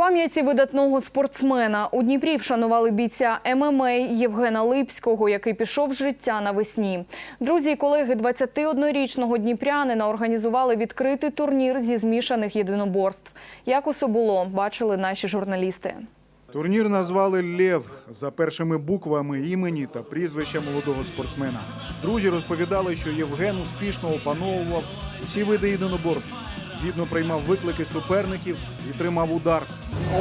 пам'яті видатного спортсмена у Дніпрі вшанували бійця ММА Євгена Липського, який пішов з життя навесні. Друзі і колеги 21-річного дніпрянина організували відкритий турнір зі змішаних єдиноборств. Як усе було, бачили наші журналісти. Турнір назвали Лев за першими буквами імені та прізвища молодого спортсмена. Друзі розповідали, що Євген успішно опановував усі види єдиноборств, гідно приймав виклики суперників і тримав удар.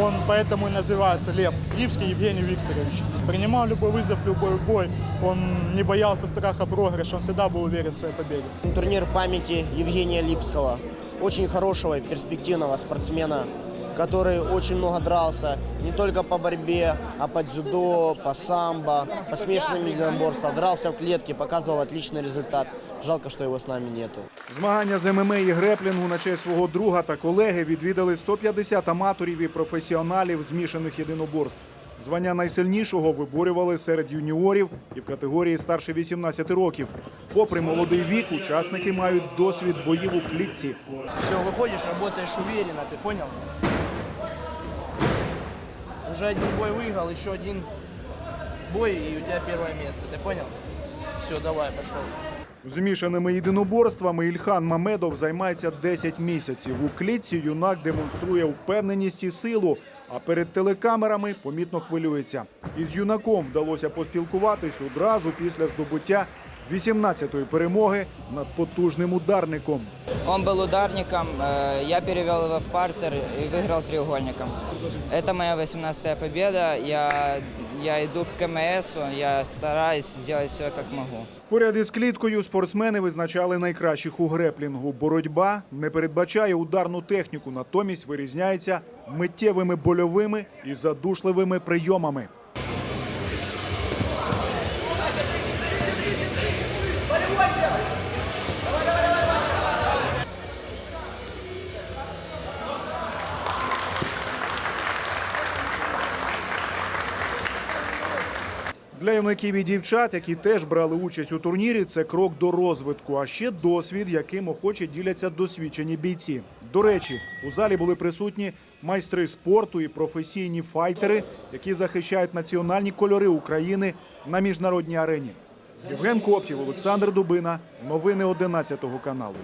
Он поэтому и называется Лев. Липский Евгений Викторович. Принимал любой вызов, любой бой. Он не боялся страха проигрыша, он всегда был уверен в своей победе. Турнир памяти Евгения Липского. Очень хорошего и перспективного спортсмена, который очень много дрался. Не только по борьбе, а по дзюдо, по самбо, по смешанным единоборствам. Дрался в клетке, показывал отличный результат. Жалко, что его с нами нету. Змагання з ММА і греплінгу на честь свого друга та колеги відвідали 150 аматорів і професіоналів змішаних єдиноборств. Звання найсильнішого виборювали серед юніорів і в категорії старше 18 років. Попри молодий вік, учасники мають досвід боїв у клітці. Все, выходишь, работаешь уверенно, ты понял? Уже один бой выиграл, еще один бой, и у тебя первое место, ты понял? Все, давай, пошел. Змішаними єдиноборствами Ільхан Мамедов займається 10 місяців. У клітці юнак демонструє впевненість і силу, а перед телекамерами помітно хвилюється. Із юнаком вдалося поспілкуватись одразу після здобуття 18-ї перемоги над потужним ударником. Он был ударником, э, я перевел его в партер и выиграл треугольником. Это моя 18-я победа. Я, я иду к КМС, я стараюсь сделать все, как могу. Поряд із кліткою спортсмени визначали найкращих у греплінгу. Боротьба не передбачає ударну техніку, натомість вирізняється миттєвими больовими і задушливими прийомами. Для юнаків і дівчат, які теж брали участь у турнірі, це крок до розвитку, а ще досвід, яким охоче діляться досвідчені бійці. До речі, у залі були присутні майстри спорту і професійні файтери, які захищають національні кольори України на міжнародній арені. Євген Коптів, Олександр Дубина. Новини 11 каналу.